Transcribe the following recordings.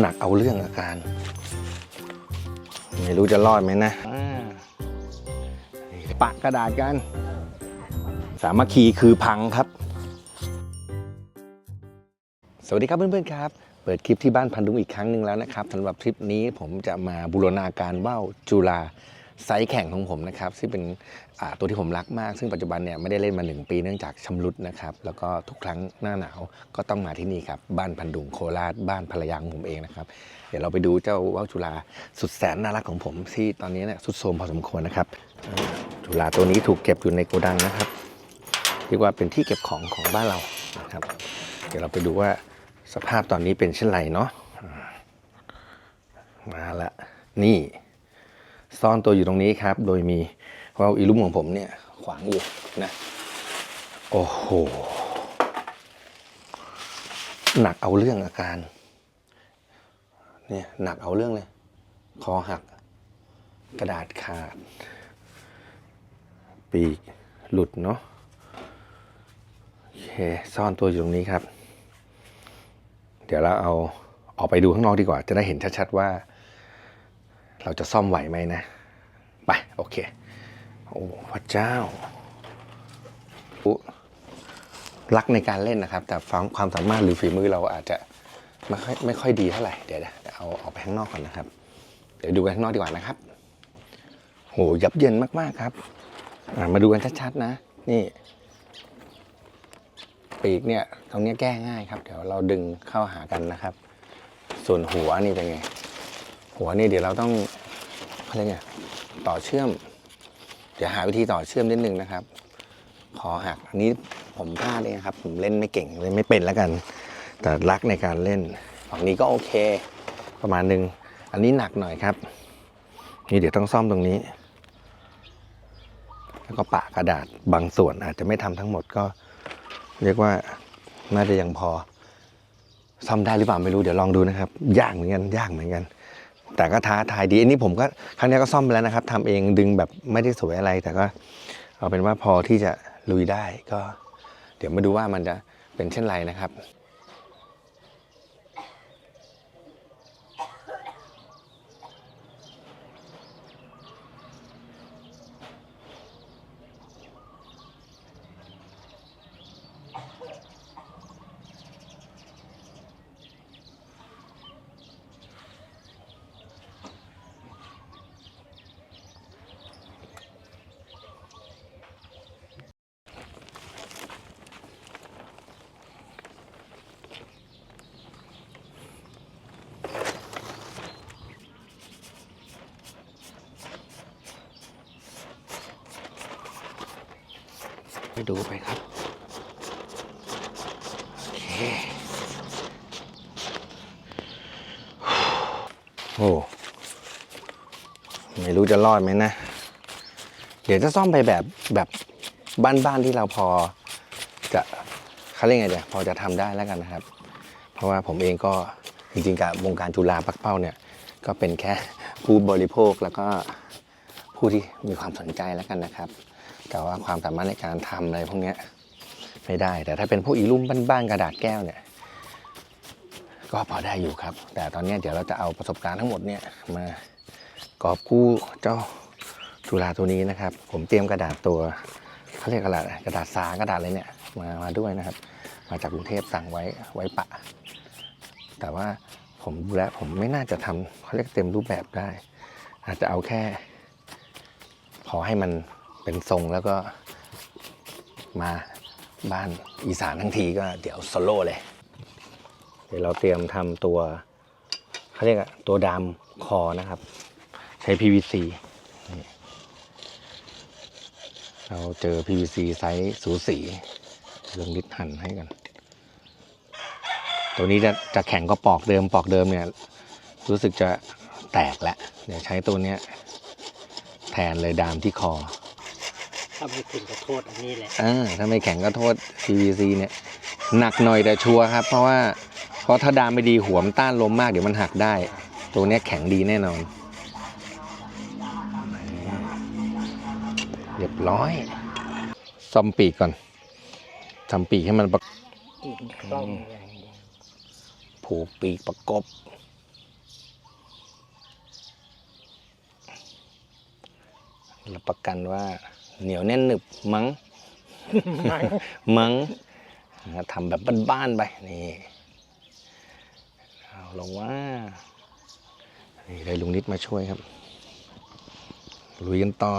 หนักเอาเรื่องอาการ ไม่รู้จะรอดไหมนะอ่าปะกระดาษกัน สามัคคีคือพังครับ สวัสดีครับเพื่อนๆครับ เปิดคลิปที่บ้านพันดุงอีกครั้งหนึ่งแล้วนะครับสำหรับคลิปนี้ผมจะมาบูรณาการว่าวจุฬา ไซส์แข่งของผมนะครับ ซึ่งเป็นตัวที่ผมรักมาก ซึ่งปัจจุบันเนี่ยไม่ได้เล่นมา 1 ปีเนื่องจากชำรุดนะครับ แล้วก็ทุกครั้งหน้าหนาวก็ต้องมาที่นี่ครับ บ้านพันดุงโคราช บ้านภรรยาของผมเองนะครับ เดี๋ยวเราไปดูเจ้าว่าวจุฬาสุดแสนน่ารักของผม ที่ตอนนี้เนี่ยสุดโทรมพอสมควรนะครับจุฬาตัวนี้ถูกเก็บอยู่ในโกดังนะครับเรียกว่าเป็นที่เก็บของของบ้านเรานะครับ เดี๋ยวเราไปดูว่าสภาพตอนนี้เป็นเช่นไรเนาะอ่ามาละนี่ ซ่อนตัวอยู่ตรงนี้ครับ โดยมีว่าวอีลุ่มของผมเนี่ยขวางอยู่นะ โอ้โห หนักเอาเรื่องอาการ เนี่ยหนักเอาเรื่องเลย คอหัก กระดาษขาด ปีกหลุดเนาะโอเคซ่อนตัวอยู่ตรงนี้ครับ เดี๋ยวเราเอาออกไปดูข้างนอกดีกว่า จะได้เห็นชัดๆว่า เราจะซ่อมไหวไหมนะ ไป โอเค โอ้พระเจ้า รักในการเล่นนะครับ แต่ความความสามารถหรือฝีมือเราอาจจะไม่ค่อยไม่ค่อยดีเท่าไหร่เดี๋ยวเดี๋ยวเอาออกไปข้างนอกก่อนนะครับ เดี๋ยวดูกันข้างนอกดีกว่านะครับโหยับเยินมาก ๆ ครับ มาดูกันชัด ๆ นะ นี่ ปีกเนี่ย ตรงนี้แก้ง่ายครับ เดี๋ยวเราดึงเข้าหากันนะครับ ส่วนหัวนี่เป็นไง หัวนี่เดี๋ยวเราต้องเขาเรียต่อเชื่อม เดี๋ยวหาวิธีต่อเชื่อมนิดนึงนะครับขอหักอันนี้ผมพลาดเองครับ ผมเล่นไม่เก่งเล่นไม่เป็นแล้วกัน แต่รักในการเล่นฝั่งนี้ก็โอเค ประมาณหนึงอันนี้หนักหน่อยครับ นี่เดี๋ยวต้องซ่อมตรงนี้ แล้วก็ปะกระดาษบางส่วนอาจจะไม่ทำทั้งหมดก็ เรียกว่าน่าจะยังพอซ่อมได้หรือเปล่าไม่รู้เดี๋ยวลองดูนะครับ ยากเหมือนกันยากเหมือนกัน แต่ก็ท้าทายดี อันนี้ผมก็ครั้งนี้ก็ซ่อมไปแล้วนะครับทำเองดึงแบบไม่ได้สวยอะไร แต่ก็เอาเป็นว่าพอที่จะลุยได้ก็ เดี๋ยวมาดูว่ามันจะเป็นเช่นไรนะครับ ดูไปครับ โอเค โอ้ ไม่รู้จะรอดไหมนะ เดี๋ยวจะซ่อมไปแบบแบบบ้านๆที่เราพอจะเขาเรียกไงเดี๋ยวพอจะทำได้แล้วกันนะครับ เพราะว่าผมเองก็จริงๆกับวงการจุฬาปักเป้าเนี่ย ก็เป็นแค่ผู้บริโภคแล้วก็ผู้ที่มีความสนใจแล้วกันนะครับ แต่ว่าความสามารถในการทำอะไรพวกนี้ไม่ได้ แต่ถ้าเป็นพวกอีลุ่มบ้านๆกระดาษแก้วเนี่ย ก็พอได้อยู่ครับ แต่ตอนนี้เดี๋ยวเราจะเอาประสบการณ์ทั้งหมดเนี่ยมากอบกู้เจ้าจุฬาตัวนี้นะครับ ผมเตรียมกระดาษตัวเขาเรียกกระดาษอะไรกระดาษสากระดาษอะไรเนี่ยมามาด้วยนะครับ มาจากกรุงเทพสั่งไว้ไว้ปะ แต่ว่าผมดูแลผมไม่น่าจะทำเขาเรียกเต็มรูปแบบได้ อาจจะเอาแค่ พอให้มัน เป็นทรงแล้วก็มาบ้านอีสานทั้งทีก็เดี๋ยวโซโล่เลย เดี๋ยวเราเตรียมทำตัวเขาเรียกตัวดามคอนะครับ ใช้ PVC นี่เราเจอ PVC ไซส์สูสีเรื่องลิดหั่นให้กัน ตัวนี้จะจะแข็งก็ปอกเดิมปอกเดิมเนี่ย รู้สึกจะแตกแล้วเดี๋ยวใช้ตัวเนี้ยแทนเลยดามที่คอ ถ้าไม่ถึงก็โทษอันนี้แหละอ่าถ้าไม่แข็งก็โทษ PVC เนี่ย หนักหน่อยแต่ชัวร์ครับ เพราะว่าเพราะถ้าดามไม่ดีหัวมันต้านลมมากเดี๋ยวมันหักได้ ตัวเนี้ยแข็งดีแน่นอนเรียบร้อยซ่อมปีกก่อนทำปีกให้มันประต้ผูกปีกประกบ รับประกันว่า เหนียวแน่นหนึบมั้งมั้งนะทำแบบบ้านๆไปนี่เอาลงว่านี่ได้ลุงนิดมาช่วยครับลุยกันต่อ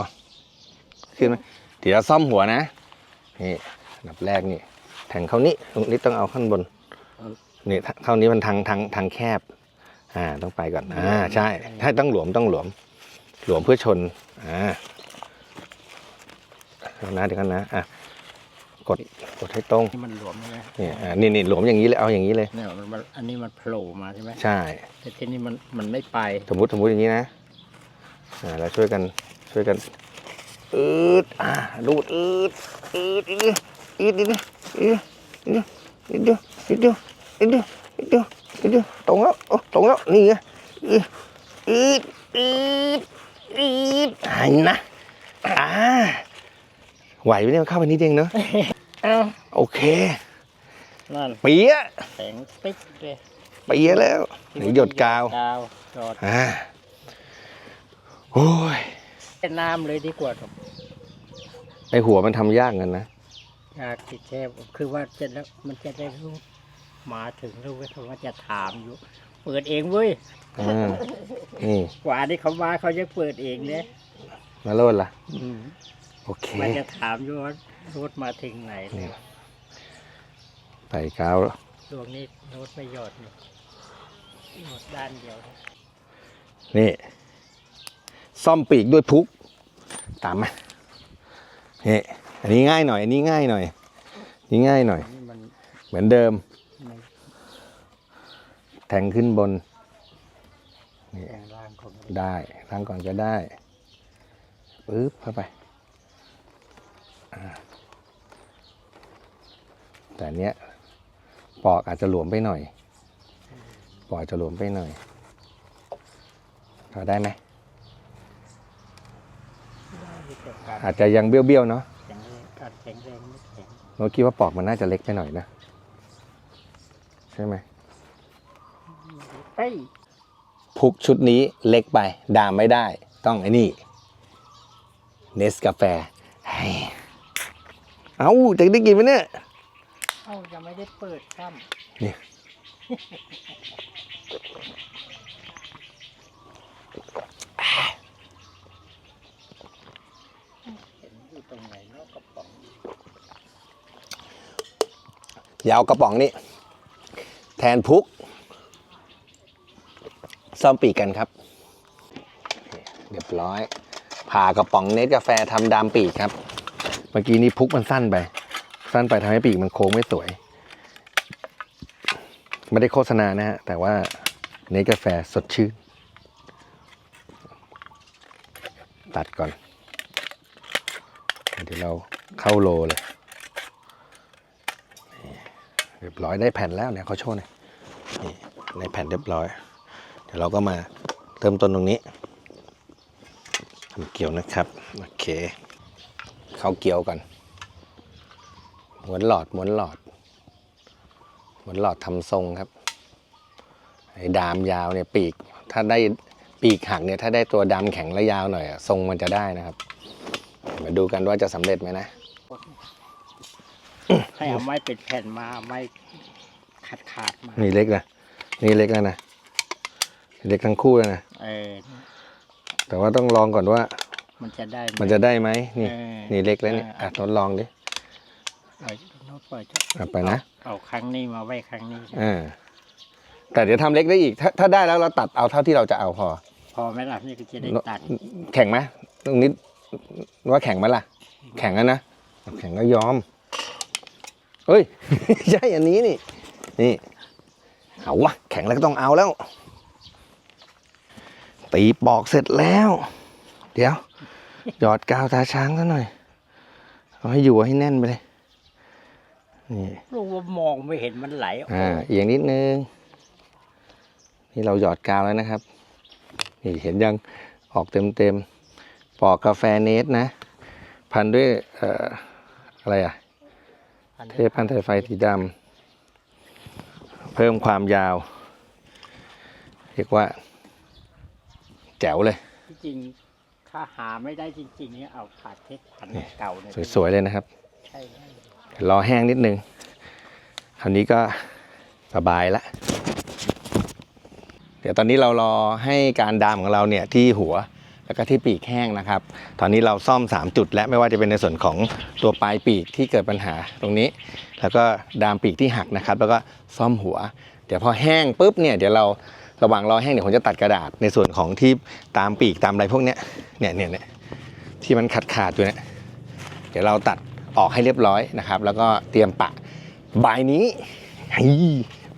ขึ้นไหมเดี๋ยวซ่อมหัวนะนี่อันดับแรกนี่แทงเข้านี้ลุงนิดต้องเอาข้างบนนี่เข้านี้มันทางทางทางแคบอ่าต้องไปก่อนอ่าใช่ถ้าต้องหลวมต้องหลวม หลวมเพื่อชนอ่า เดี๋ยวนะเดี๋ยวกันนะอะกดกดให้ตรงที่มันหลวมใช่ไหมนี่อ่านี่นี่หลวมอย่างนี้เลยเอาอย่างนี้เลยเนี่ยมันมันอันนี้มันโผล่มาใช่ไหมใช่ แต่ที่นี่มันมันไม่ไปสมมติสมมติอย่างนี้นะอ่าแล้วช่วยกันช่วยกันอืดอ่าดูดอืดอืดอืดอืดอืดอืดอืดอืดอืดอืดอืดอืดอืดอืดตรงแล้วโอ้ตรงแล้วนี่ไงอืดอืดอืดอืดหันนะอ่า ไหวไหมเนี่ยเข้าไปนิดเดียวเนอะเอ้าโอเคนั่นเปียะแสงปิ๊กเลยเปียะแล้วไหนหยดกาวกาวหยดอ่าโอ้ยเป็นน้ำเลยดีกว่าครับไอหัวมันทำยากเงินนะอยากติดแช่คือว่าจะแล้วมันจะได้รู้มาถึงรู้ว่าจะถามอยู่ เปิดเองเว้ยอ่านี่กว่าที่เขามาเขาจะเปิดเองเนี่ยแล้วโลดล่ะ โอเค มันจะถามอยู่ว่ารถมาถึงไหนนี่ใส่กาวดวงนี้รถไม่หยอดนี่หยอดด้านเดียว นี่ ซ่อมปีกด้วยพุก ตามมานี่อันนี้ง่ายหน่อย อันนี้ง่ายหน่อย นี่ง่ายหน่อยนี่มันเหมือนเดิมมันแทงขึ้นบนแปลงร่างของมันได้ล้างก่อนก็ได้ปึ๊บเข้าไปอ่า แต่อันเนี้ยปอกอาจจะหลวมไปหน่อย ปอกอาจจะหลวมไปหน่อยพอได้ไหมแต่การอาจจะยังเบี้ยวๆเนาะแข็งแรงการแข็งแรงไม่แข็งเราคิดว่าปอกมันน่าจะเล็กไปหน่อยนะ ใช่ไหมเฮ้ยพุกชุดนี้เล็กไปดามไม่ได้ ต้องไอ้นี่ เนสกาแฟ เอาจะได้กินไหมเนี่ยเอ้ายังไม่ได้เปิดค่นี่ำเห็นอยู่ตรงไหนเนาะกระป๋องอย่าเอากระป๋องนี่แทนพุก ซ่อมปีกกันครับ เรียบร้อย ผ่ากระป๋องเนสกาแฟทำดามปีกครับเมื่อกี้นี้พุกมันสั้นไป สั้นไปทำให้ปีกมันโค้งไม่สวย ไม่ได้โฆษณานะฮะ แต่ว่าเนกาแฟสดชื่น ตัดก่อน เดี๋ยวเราเข้าโลเลย เรียบร้อยได้แผ่นแล้วเนี่ยเขาโชว์หน่ยนี่ในแผ่นเรียบร้อย เดี๋ยวเราก็มาเริ่มต้นตรงนี้ทำเกี่ยวนะครับ โอเค เข้าเกี่ยวกันม้วนหลอดม้วนหลอดม้วนหลอดทำทรงครับไอ้ดามยาวเนี่ยปีก ถ้าได้ปีกหักเนี่ยถ้าได้ตัวดามแข็งและยาวหน่อยอะทรงมันจะได้นะครับ มาดูกันว่าจะสำเร็จไหมนะให้เอาไม้เป็นแผ่นมาเอาไม้ขาดขาดๆมานี่เล็กนะนี่เล็กแล้วนะเล็กทั้งคู่แล้วนะเออแต่ว่าต้องลองก่อนว่า มันจะได้ไหมันจะได้ไหมนี่ เออนี่เล็กแล้วนี่เอออ่อะทดลองดิปล่อยโน้ตปล่อยจะเอาไปนะเอาครั้งนี้มาไว้ครั้งนี้ อ่าแต่เดี๋ยวทำเล็กได้อีก ถ้าถ้าได้แล้วเราตัดเอาเท่าที่เราจะเอาพอ พอไหมล่ะนี่ก็จะได้ตัดแข่งไหมตรงนี้ว่าแข่งไหมล่ะ แข่งกันนะแข่งก็ยอมเฮ้ย ใช่อันนี้นี่ นี่เอาวะแข่งแล้วก็ต้องเอาแล้ว ตีปอกเสร็จแล้ว เดี๋ยว หยอดกาวตาช้างซะหน่อย เอาให้อยู่ให้แน่นไปเลย นี่รู้ว่ามองไม่เห็นมันไหลออกอ่าเอียงนิดนึง นี่เราหยอดกาวแล้วนะครับ นี่เห็นยังออกเต็มเต็มๆปอกกาแฟเนสนะ พันด้วยเอ่ออะไรอะอันเทนี้พพันธุ์ไทยไฟสีดำเพิ่มความยาว เรียกว่า แจ๋วเลยที่จริงค ถ้าหาไม่ได้จริงๆเนี่ยเอาขาดเทคพันเก่าเนี่ยสวยๆเลยนะครับใช่ได้รอแห้งนิดนึง คราวนี้ก็สบายละ เดี๋ยวตอนนี้เรารอให้การดามของเราเนี่ยที่หัวแล้วก็ที่ปีกแห้งนะครับ ตอนนี้เราซ่อม 3 จุด และไม่ว่าจะเป็นในส่วนของตัวปลายปีกที่เกิดปัญหาตรงนี้ แล้วก็ดามปีกที่หักนะครับ แล้วก็ซ่อมหัว เดี๋ยวพอแห้งปุ๊บเนี่ยเดี๋ยวเรา ระหว่างรอแห้งเดี๋ยวผมจะตัดกระดาษในส่วนของที่ตามปีกตามอะไรพวกเนี้ยเนี่ยเนี่ยเนี่ยที่มันขาดขาดๆอยู่เนี่ยเดี๋ยวเราตัดออกให้เรียบร้อยนะครับ แล้วก็เตรียมปะใบายนี้ฮี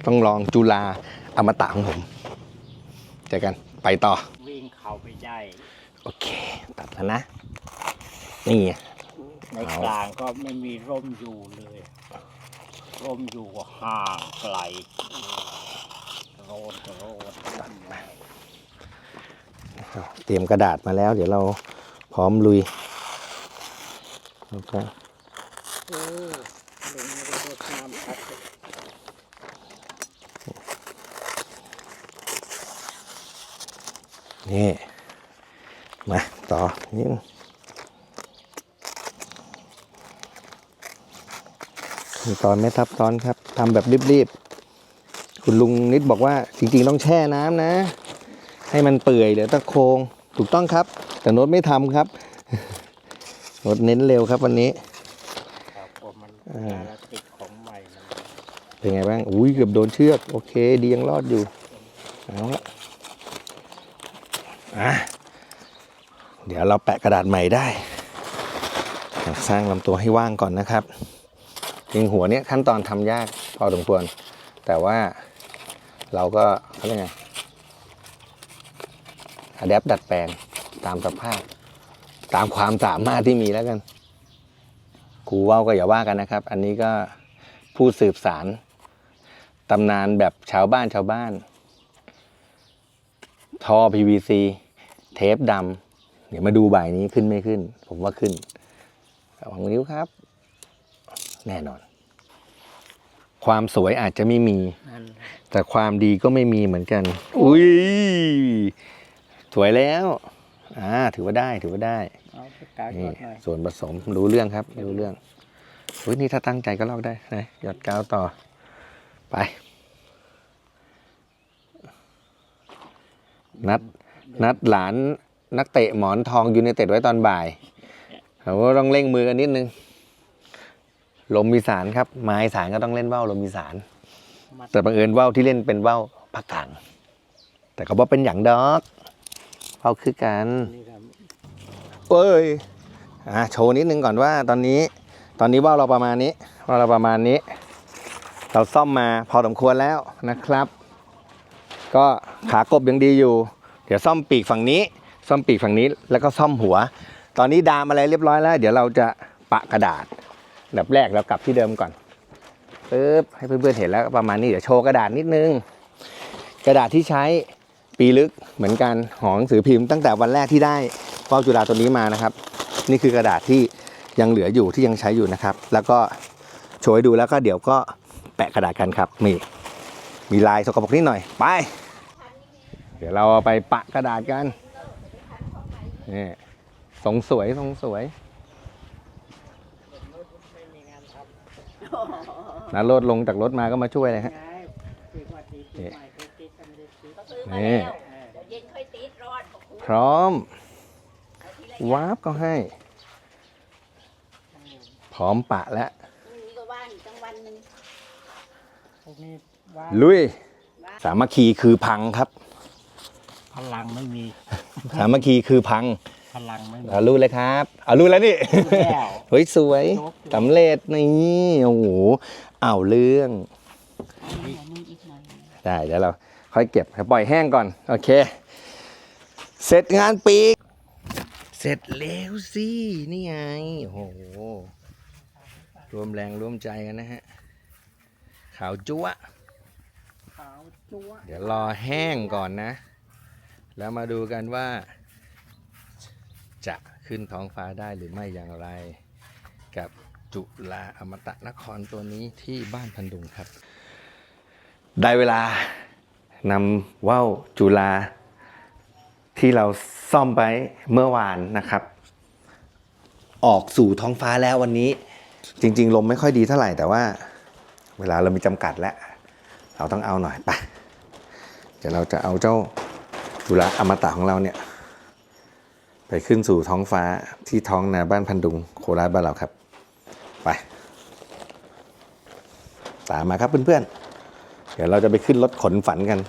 ต้องลองจุฬาอมตะของผมเจอกันไปต่อวิ่งเข้าไปได้โอเค ตัดแล้วนะ นี่ในเอากลางก็ไม่มีร่มอยู่เลย ร่มอยู่ก็ห่างไกลโรดโรด เตรียมกระดาษมาแล้ว เดี๋ยวเราพร้อมลุยแล้วก็เคนี่ มาต่อนี่ขั้นตอนไม่ซับซ้อนครับทำแบบรีบๆ คุณลุงนิดบอกว่าจริง ๆ ต้องแช่น้ำนะ ให้มันเปื่อยเหลือตะโครงถูกต้องครับ แต่โน้ตไม่ทำครับโน้ตเน้นเร็วครับวันนี้ครับผมมันอ่าแล้วติดของใหม่มันเป็นไงบ้างอุ้ยเกือบโดนเชือก โอเค ดียังรอดอยู่เอาละอะเดี๋ยวเราแปะกระดาษใหม่ได้ สร้างลำตัวให้ว่างก่อนนะครับจริงหัวเนี้ยขั้นตอนทำยากพอสมควร แต่ว่า เราก็เขาเรียกไงอะแดปดัดแปลงตามสภาพ ตามความสามารถที่มีแล้วกันครูว่าก็อย่าว่ากันนะครับ อันนี้ก็ผู้สืบสารตำนานแบบชาวบ้านชาวบ้าน ท่อ PVC เทปดำเดี๋ยวมาดูบ่ายนี้ขึ้นไม่ขึ้น ผมว่าขึ้นระวังนิ้วครับ แน่นอน ความสวยอาจจะไม่มีนั่นแต่ความดีก็ไม่มีเหมือนกัน อุ้ยสวยแล้วอ่าถือว่าได้ถือว่าได้เอาไปกาวก่นี่อนหน่อยส่วนผสมรู้เรื่องครับ รู้เรื่องอุ้ยนี่ถ้าตั้งใจก็ลอกได้นะหยอดกาวต่อไป นัดนัดหลานนักเตะหมอนทองยูไนเต็ดไว้ตอนบ่ายเราก็ต้องเร่งมือกันนิดนึง ลมมีสารครับไม้สารก็ต้องเล่นว่าวลมมีสารมัดแต่บังเอิญว่าวที่เล่นเป็นว่าวภาคกลาง แต่เขาบอกเป็นอย่างดอกว่าวคือกันนี่ครับเอ้ยอะโชว์นิดนึงก่อนว่าตอนนี้ตอนนี้ว่าวเราประมาณนี้ว่าวเราประมาณนี้ เราซ่อมมาพอสมควรแล้วนะครับ ก็ขากบยังดีอยู่ เดี๋ยวซ่อมปีกฝั่งนี้ ซ่อมปีกฝั่งนี้แล้วก็ซ่อมหัว ตอนนี้ดามอะไรเรียบร้อยแล้ว เดี๋ยวเราจะปะกระดาษอัน ดับแรกเรากลับที่เดิมก่อนปึ๊บให้เพื่อนๆเห็นแล้วประมาณนี้เดี๋ยวโชว์กระดาษนิดนึง กระดาษที่ใช้ปีลึกเหมือนกันของหนังสือพิมพ์ตั้งแต่วันแรกที่ได้ว่าวจุฬาตัวนี้มานะครับ นี่คือกระดาษที่ยังเหลืออยู่ที่ยังใช้อยู่นะครับ แล้วก็โชว์ให้ดูแล้วก็เดี๋ยวก็แปะกระดาษกันครับมีมีลายสกปรกนิดหน่อยไป เดี๋ยวเราเอาไปปะกระดาษกันนี่ทรงสวยทรงสวย ไม่มีงานท นะโลดลงจากรถมาก็มาช่วยเลยำฮะไงปีกว่าตีปีใหม่ตีตีกันเลยตีก็ซื้อมานี่แล้วเดี๋ยวเย็นค่อยติดรอดของคุณพร้อมเอาทีละวาร์ปก็ให้ พร้อมปะแล้วพรุ่งนี้ก็ว่างอีกตั้งวันหนึ่งพวกนี้ว่าลุยว่างสามัคคีคือพังครับ พลังไม่มี สามัคคีคือพัง พลังไม่มี เอารู้เลยครับเอารู้แล้วนี่ แล้วเฮ้ยสวยจบสำเร็จนี่โอ้โหเอาเรื่องมีอีกหน่อยได้เดี๋ยวเราค่อยเก็บให้ปล่อยแห้งก่อน โอเค เสร็จงานปีก เสร็จแล้วสิ นี่ไง โอ้โหรวมแรงร่วมใจกันนะฮะขาวจั๊วะ ขาวจั๊วะเดี๋ยวรอแห้งก่อนนะ แล้วมาดูกันว่า จะขึ้นท้องฟ้าได้หรือไม่อย่างไร กับจุฬาอมตะนครตัวนี้ที่บ้านพันดุงครับ ได้เวลานำว่าวจุฬาที่เราซ่อมไปเมื่อวานนะครับ ออกสู่ท้องฟ้าแล้ววันนี้ จริง ๆ ลมไม่ค่อยดีเท่าไหร่แต่ว่า เวลาเรามีจำกัดแล้ว เราต้องเอาหน่อยไปเดี๋ยวเราจะเอาเจ้าจุฬาอมตะของเราเนี่ย ไปขึ้นสู่ท้องฟ้าที่ท้องนาบ้านพันดุงโคราชบ้านเราครับ ไป ตามมาครับเพื่อนๆ เดี๋ยวเราจะไปขึ้นรถขนฝันกัน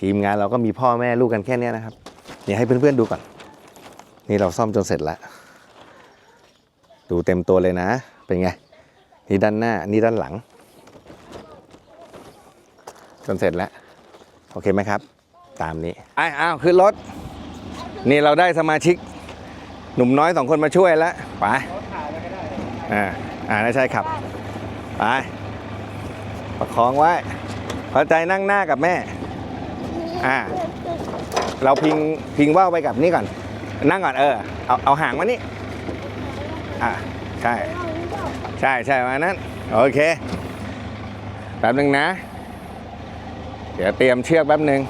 ทีมงานเราก็มีพ่อแม่ลูกกันแค่เนี้ยนะครับเดี๋ยให้เพื่อนๆดูก่อน นี่เราซ่อมจนเสร็จแล้วดูเต็มตัวเลยนะ เป็นไง นี่ด้านหน้า นี่ด้านหลัง จนเสร็จแล้ว โอเคไหมครับ ตามนี้ไอ้อ้าว ขึ้นรถ นี่เราได้สมาชิกหนุ่มน้อยสองคนมาช่วยแล้วไปอ่าอ่าไม่ใช่ครับไปประคองไว้พอใจนั่งหน้ากับแม่ อ่า เราพิงพิงว่าวไปกับนี่ก่อน นั่งก่อนเออ เอาเอาหางมานี่อ่าใช่ ใช่ใช่มานั้นโอเคแป๊บหนึ่งนะ เดี๋ยวเตรียมเชือกแป๊บหนึ่ง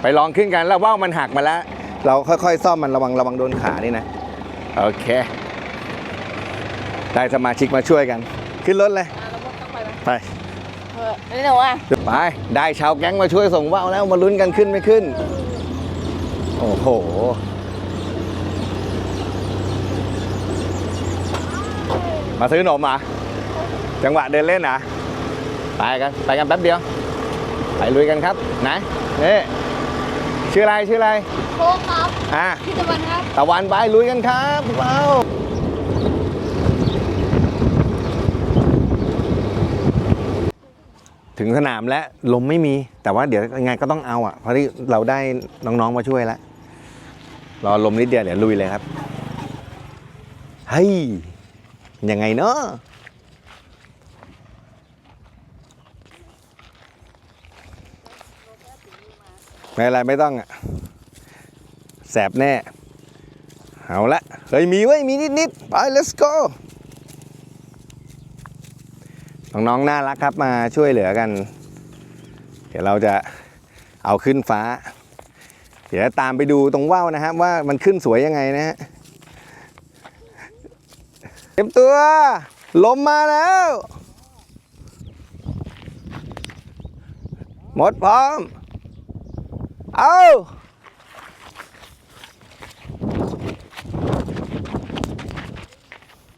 ไปลองขึ้นกันแล้วว่าวมันหักมาแล้ว เราค่อยๆ ซ่อมมันระวังระวังโดนขานี่นะ โอเค ได้สมาชิกมาช่วยกัน ขึ้นรถเลย ไปเออนี่หนูอะไป ได้ชาวแก๊งมาช่วยส่งว่าวแล้วมาลุ้นกันขึ้นไม่ขึ้น โอ้โห มาซื้อขนมเหรอะจังหวะเดินเล่นเหรอะไปกัน ไปกันแป๊บเดียว ไปลุยกันครับ ไหนนี่ ชื่ออะไรชื่ออะไรโค้ครับอะพี่ตะวันครับตะวันไปลุยกันครับว้าวถึงสนามแล้วลมไม่มี แต่ว่าเดี๋ยวยังไงก็ต้องเอาอะเพราะที่เราได้น้องๆมาช่วยแล้วรอลมนิดเดียวเดี๋ยวลุยเลยครับเฮ้ยยังไงเนาะ ไม่เป็นไรไม่ต้องอะแสบแน่ เอาละเฮ้ยมีเว้ยมีนิดๆไป let's go น้องๆน่ารักครับมาช่วยเหลือกัน เดี๋ยวเราจะเอาขึ้นฟ้า เดี๋ยวตามไปดูตรงว่าวนะครับ ว่ามันขึ้นสวยยังไงนะฮะเตรียมตัว ลมมาแล้ว หมดพร้อม เอา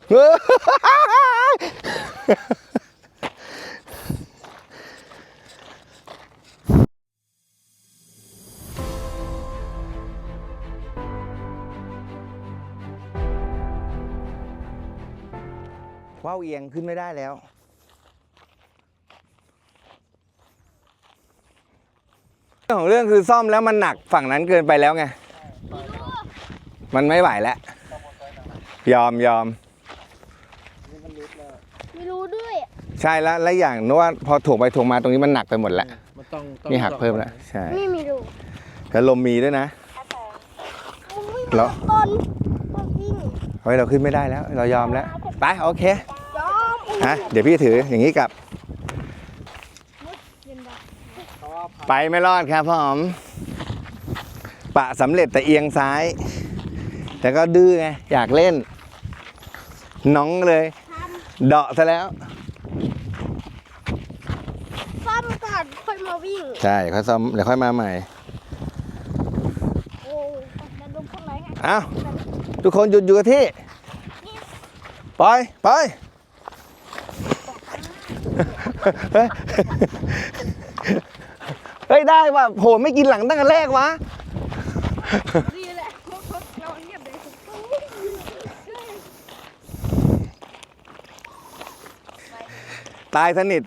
เฮ้ยว่าวเอียงขึ้นไม่ได้แล้ว เรื่อง ของเรื่องคือซ่อมแล้วมันหนักฝั่งนั้นเกินไปแล้วไง มันไม่ไหวแล้ว ยอมยอม ไม่รู้ด้วย ใช่แล้วและอย่างนึกว่าพอถ่วงไปถ่วงมาตรงนี้มันหนักไปหมดแล้วมันต้องต้องนี่หักเพิ่มแล้วใช่ไม่มีรูแล้วลมมีด้วยนะมึงไม่เหรอตนตนวิ่งเฮ้ยเราขึ้นไม่ได้แล้ว เรายอมแล้ว ไปโอเค ยอม ฮะเดี๋ยวพี่ถืออย่างนี้กลับ ไปไม่รอดครับพ่อมปะสำเร็จแต่เอียงซ้าย แต่ก็ดื้อไงอยากเล่น น้องเลย เดาะซะแล้ว ซ่อมก่อนค่อยมาวิ่ง ใช่ค่อยซ้อมเดี๋ยวค่อยมาใหม่ โอ้ดันลงข้างไหนไงอ้าว ทุกคนหยุดอยู่กับที่ ไป ไปเฮ้ย เฮ้ยได้ว่ะโหไม่กินหลังตั้งแต่แรกวะดีแหละเราเงียบเลยตายสนิท